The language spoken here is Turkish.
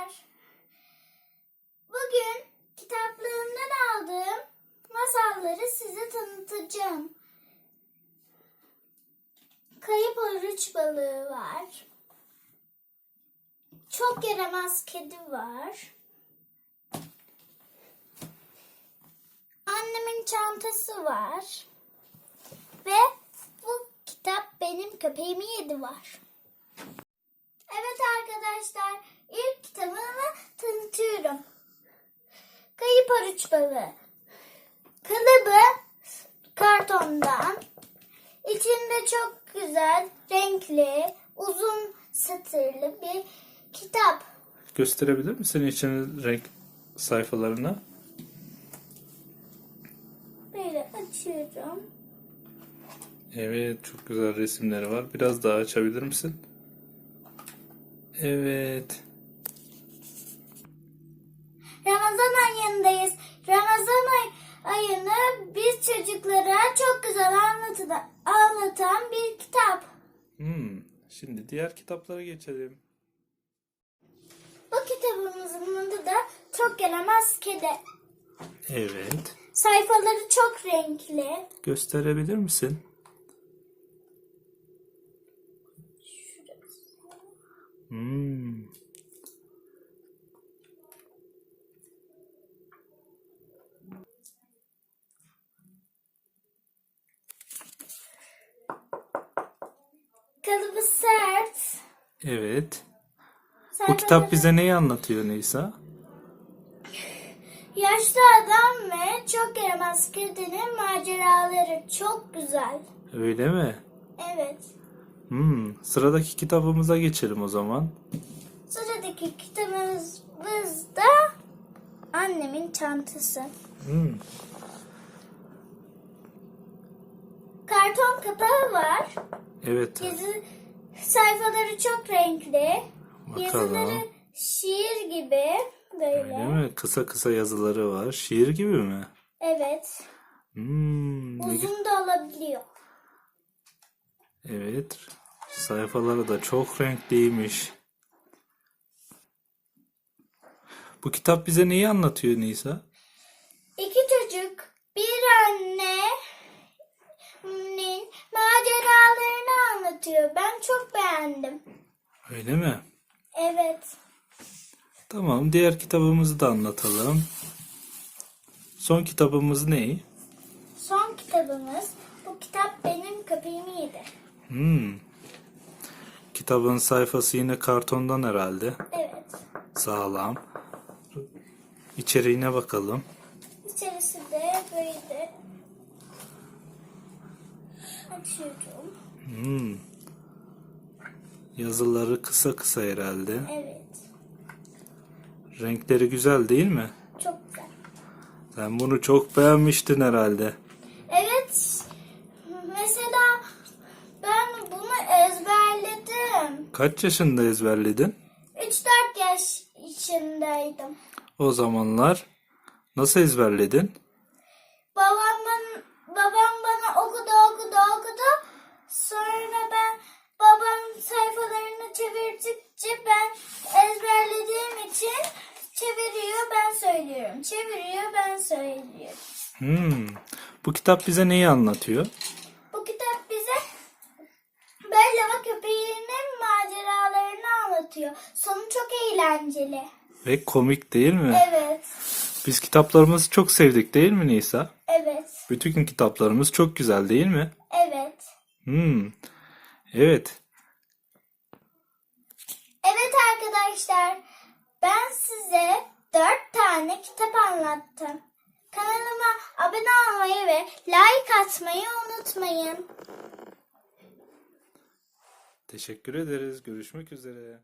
arkadaşlar. Bugün kitaplığımdan aldığım masalları size tanıtacağım. Kayıp oruç balığı var. Çok yaramaz kedi var. Annemin çantası var. Ve bu kitap benim köpeğimi yedi var. Evet arkadaşlar, tanıtıyorum. Kayıp oruç balığı. Kalıbı kartondan. İçinde çok güzel, renkli, uzun satırlı bir kitap. Gösterebilir misin için renk sayfalarını? Böyle açıyorum. Evet, çok güzel resimleri var. Biraz daha açabilir misin? Evet. Ramazan ayındayız. Ramazan ay, ayını biz çocuklara çok güzel anlatıda, anlatan bir kitap. Hmm. Şimdi diğer kitaplara geçelim. Bu kitabımızın adı da Çok Yaramaz Kedi. Evet. Sayfaları çok renkli. Gösterebilir misin? Hmm. Kalıbı sert. Evet. Bu kitap bize neyi anlatıyor Nisa? Yaşlı adam ve çok yaramaz kedinin maceraları çok güzel. Öyle mi? Evet. Hmm. Sıradaki kitabımıza geçelim o zaman. Sıradaki kitabımız da annemin çantası. Hmm. Karton kapağı var. Evet. Yazı sayfaları çok renkli. Bakalım. Yazıları şiir gibi böyle. Öyle mi? Kısa kısa yazıları var. Şiir gibi mi? Evet. Hmm. Uzun da olabiliyor. Evet. Sayfaları da çok renkliymiş. Bu kitap bize neyi anlatıyor Nisa? İki çocuk, bir annenin maceralarını anlatıyor. Ben çok beğendim. Öyle mi? Evet. Tamam, diğer kitabımızı da anlatalım. Son kitabımız ne? Son kitabımız bu kitap benim köpeğimi yedi. Hmm. Kitabın sayfası yine kartondan herhalde. Evet. Sağlam. İçeriğine bakalım. İçerisi de böyle. Açıyorum. Hmm. Yazıları kısa kısa herhalde. Evet. Renkleri güzel değil mi? Çok güzel. Sen bunu çok beğenmiştin herhalde. Evet. Mesela ben bunu ezberledim. Kaç yaşında ezberledin? 3-4 yaş içindeydim. O zamanlar nasıl ezberledin? Babam bana, babam ben söylüyorum. Çeviriyor ben söylüyorum. Hmm. Bu kitap bize neyi anlatıyor? Bu kitap bize Bella köpeğinin maceralarını anlatıyor. Sonu çok eğlenceli. Ve komik değil mi? Evet. Biz kitaplarımızı çok sevdik değil mi Nisa? Evet. Bütün kitaplarımız çok güzel değil mi? Evet. Hmm. Evet. Evet arkadaşlar, ben size dört tane kitap anlattım. Kanalıma abone olmayı ve like atmayı unutmayın. Teşekkür ederiz. Görüşmek üzere.